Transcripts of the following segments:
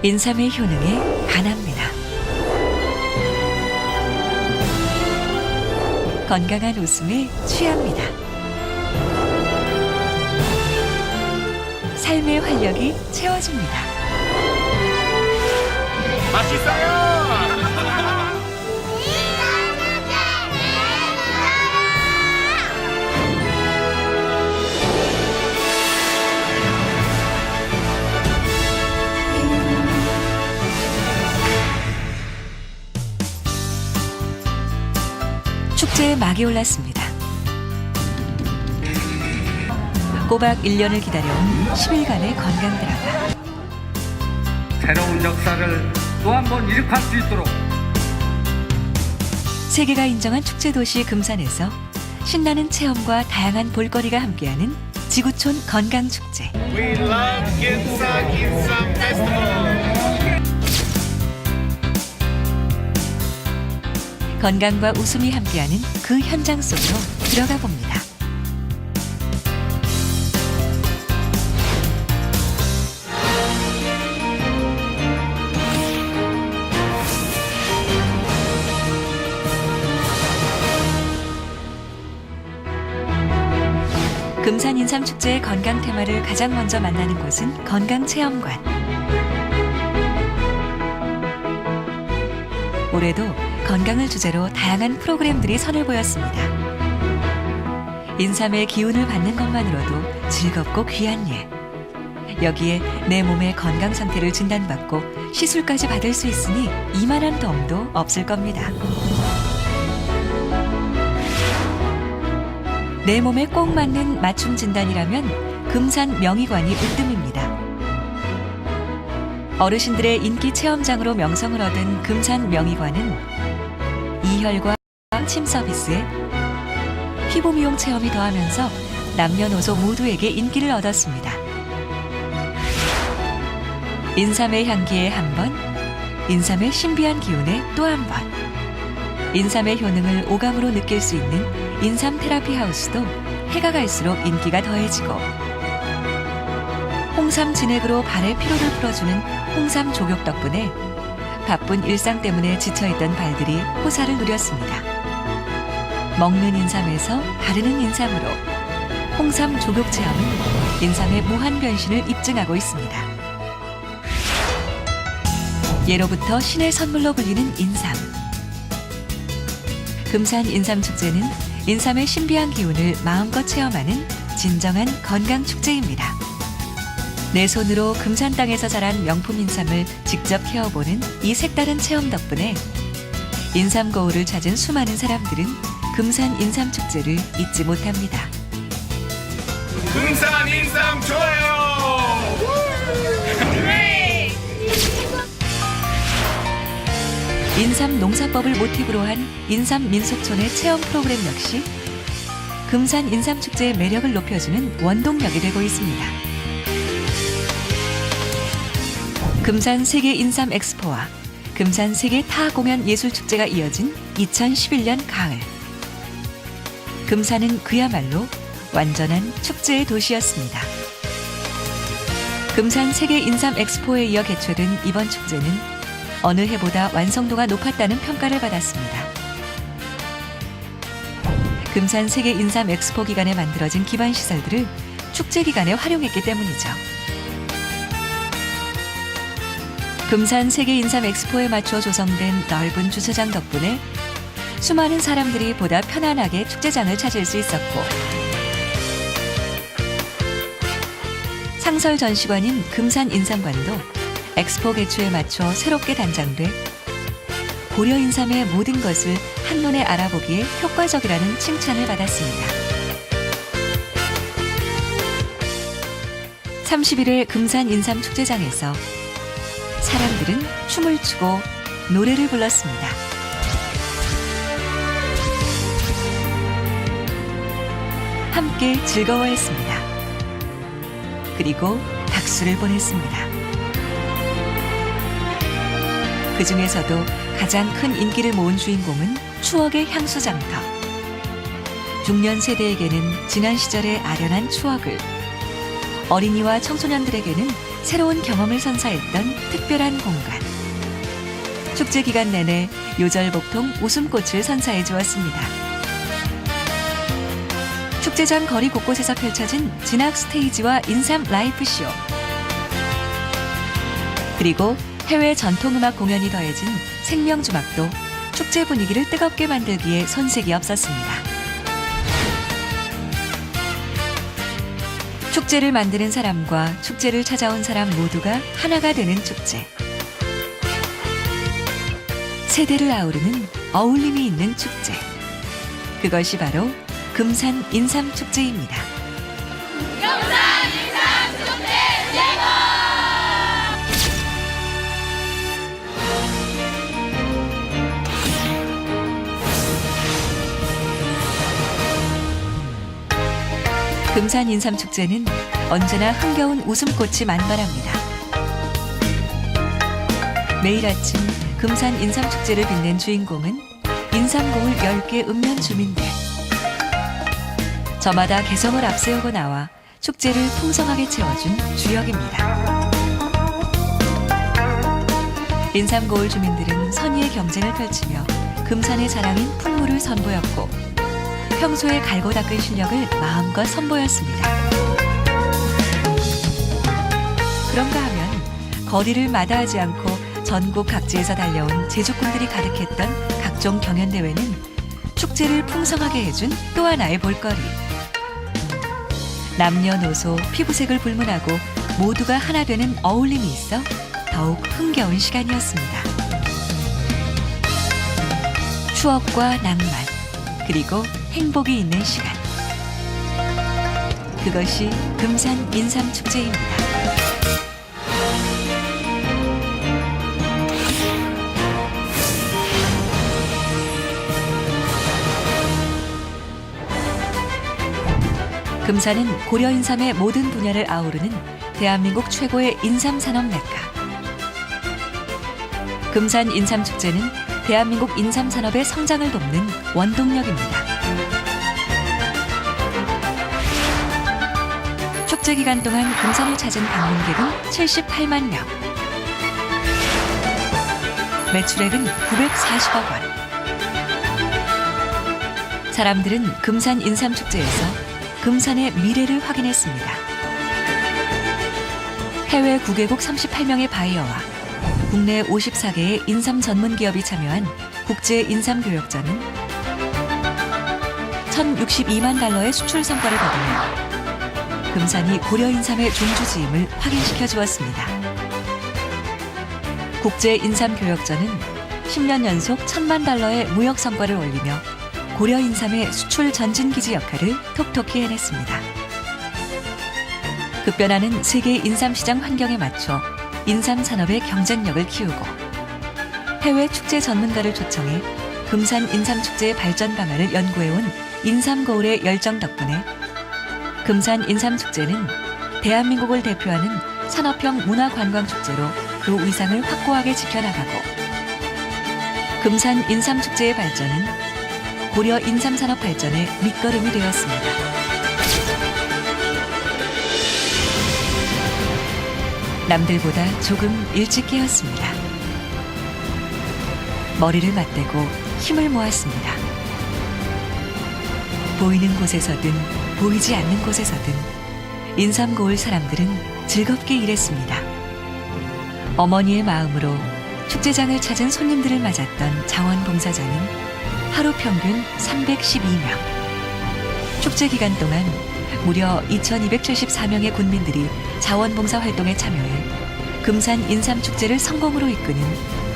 인삼의 효능에 반합니다. 건강한 웃음에 취합니다. 삶의 활력이 채워집니다. 맛있어요. 축제의 막이 올랐습니다. 꼬박 1년을 기다려온 10일간의 건강 드라마. 새로운 역사를 또 한번 이룩할 수 있도록 세계가 인정한 축제 도시 금산에서 신나는 체험과 다양한 볼거리가 함께하는 지구촌 건강 축제. We love Ginsang Ginsang Festival. 건강과 웃음이 함께하는 그 현장 속으로 들어가 봅니다. 금산 인삼 축제의 건강 테마를 가장 먼저 만나는 곳은 건강 체험관. 올해도 건강을 주제로 다양한 프로그램들이 선을 보였습니다. 인삼의 기운을 받는 것만으로도 즐겁고 귀한 일. 여기에 내 몸의 건강 상태를 진단받고 시술까지 받을 수 있으니 이만한 덤도 없을 겁니다. 내 몸에 꼭 맞는 맞춤 진단이라면 금산 명의관이 으뜸입니다. 어르신들의 인기 체험장으로 명성을 얻은 금산 명의관은 이혈과 침 서비스에 피부 미용 체험이 더하면서 남녀노소 모두에게 인기를 얻었습니다. 인삼의 향기에 한 번, 인삼의 신비한 기운에 또 한 번. 인삼의 효능을 오감으로 느낄 수 있는 인삼 테라피 하우스도 해가 갈수록 인기가 더해지고 홍삼 진액으로 발의 피로를 풀어주는 홍삼 조격 덕분에 바쁜 일상 때문에 지쳐있던 발들이 호사를 누렸습니다. 먹는 인삼에서 바르는 인삼으로 홍삼 조격 체험은 인삼의 무한 변신을 입증하고 있습니다. 예로부터 신의 선물로 불리는 인삼. 금산 인삼축제는 인삼의 신비한 기운을 마음껏 체험하는 진정한 건강 축제입니다. 내 손으로 금산 땅에서 자란 명품 인삼을 직접 헤어보는 이 색다른 체험 덕분에 인삼 거울을 찾은 수많은 사람들은 금산 인삼 축제를 잊지 못합니다. 금산 인삼 좋아요. 인삼 농사법을 모티브로 한 인삼 민속촌의 체험 프로그램 역시 금산 인삼 축제의 매력을 높여주는 원동력이 되고 있습니다. 금산 세계 인삼 엑스포와 금산 세계 타 공연 예술 축제가 이어진 2011년 가을. 금산은 그야말로 완전한 축제의 도시였습니다. 금산 세계 인삼 엑스포에 이어 개최된 이번 축제는 어느 해보다 완성도가 높았다는 평가를 받았습니다. 금산 세계 인삼 엑스포 기간에 만들어진 기반 시설들을 축제 기간에 활용했기 때문이죠. 금산 세계 인삼 엑스포에 맞춰 조성된 넓은 주차장 덕분에 수많은 사람들이 보다 편안하게 축제장을 찾을 수 있었고 상설 전시관인 금산 인삼관도 엑스포 개최에 맞춰 새롭게 단장돼 고려 인삼의 모든 것을 한눈에 알아보기에 효과적이라는 칭찬을 받았습니다. 30일의 금산 인삼 축제장에서 사람들은 춤을 추고 노래를 불렀습니다. 함께 즐거워했습니다. 그리고 박수를 보냈습니다. 그 중에서도 가장 큰 인기를 모은 주인공은 추억의 향수 장터. 중년 세대에게는 지난 시절의 아련한 추억을, 어린이와 청소년들에게는 새로운 경험을 선사했던 특별한 공간. 축제 기간 내내 요절복통 웃음꽃을 선사해 주었습니다. 축제장 거리 곳곳에서 펼쳐진 진학 스테이지와 인삼 라이프쇼. 그리고 해외 전통음악 공연이 더해진 생명주막도 축제 분위기를 뜨겁게 만들기에 손색이 없었습니다. 축제를 만드는 사람과 축제를 찾아온 사람 모두가 하나가 되는 축제. 세대를 아우르는 어울림이 있는 축제. 그것이 바로 금산 인삼 축제입니다. 금산 인삼 축제는 언제나 흥겨운 웃음꽃이 만발합니다. 매일 아침 금산 인삼 축제를 빛낸 주인공은 인삼고을 10개 읍면 주민들. 저마다 개성을 앞세우고 나와 축제를 풍성하게 채워준 주역입니다. 인삼고을 주민들은 선의의 경쟁을 펼치며 금산의 자랑인 풍물을 선보였고 평소에 갈고 닦은 실력을 마음껏 선보였습니다. 그런가 하면 거리를 마다하지 않고 전국 각지에서 달려온 제주꾼들이 가득했던 각종 경연대회는 축제를 풍성하게 해준 또 하나의 볼거리. 남녀노소 피부색을 불문하고 모두가 하나 되는 어울림이 있어 더욱 흥겨운 시간이었습니다. 추억과 낭만, 그리고 행복이 있는 시간. 그것이 금산 인삼 축제입니다. 금산은 고려 인삼의 모든 분야를 아우르는 대한민국 최고의 인삼 산업 메카. 금산 인삼 축제는 대한민국 인삼 산업의 성장을 돕는 원동력입니다. 축제 기간 동안 금산을 찾은 방문객은 78만 명. 매출액은 940억 원. 사람들은 금산 인삼 축제에서 금산의 미래를 확인했습니다. 해외 9개국 38명의 바이어와 국내 54개의 인삼 전문 기업이 참여한 국제 인삼 교역전은 1,062만 달러의 수출 성과를 거두며 금산이 고려 인삼의 종주지임을 확인시켜 주었습니다. 국제 인삼 교역전은 10년 연속 1,000만 달러의 무역 성과를 올리며 고려 인삼의 수출 전진 기지 역할을 톡톡히 해냈습니다. 급변하는 세계 인삼 시장 환경에 맞춰 인삼 산업의 경쟁력을 키우고 해외 축제 전문가를 초청해 금산 인삼 축제의 발전 방안을 연구해온 인삼 거울의 열정 덕분에 금산 인삼 축제는 대한민국을 대표하는 산업형 문화 관광 축제로 그 위상을 확고하게 지켜나가고 금산 인삼 축제의 발전은 고려 인삼 산업 발전의 밑거름이 되었습니다. 남들보다 조금 일찍 깨었습니다. 머리를 맞대고 힘을 모았습니다. 보이는 곳에서든 보이지 않는 곳에서든 인삼 고을 사람들은 즐겁게 일했습니다. 어머니의 마음으로 축제장을 찾은 손님들을 맞았던 자원봉사자는 하루 평균 312명. 축제 기간 동안 무려 2,274명의 군민들이 자원봉사 활동에 참여해 금산 인삼 축제를 성공으로 이끄는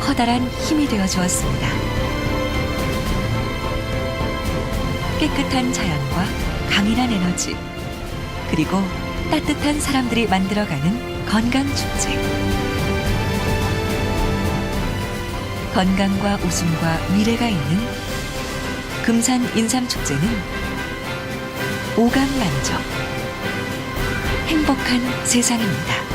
커다란 힘이 되어 주었습니다. 깨끗한 자연과 강인한 에너지, 그리고 따뜻한 사람들이 만들어가는 건강 축제. 건강과 웃음과 미래가 있는 금산 인삼 축제는 오감 만족, 행복한 세상입니다.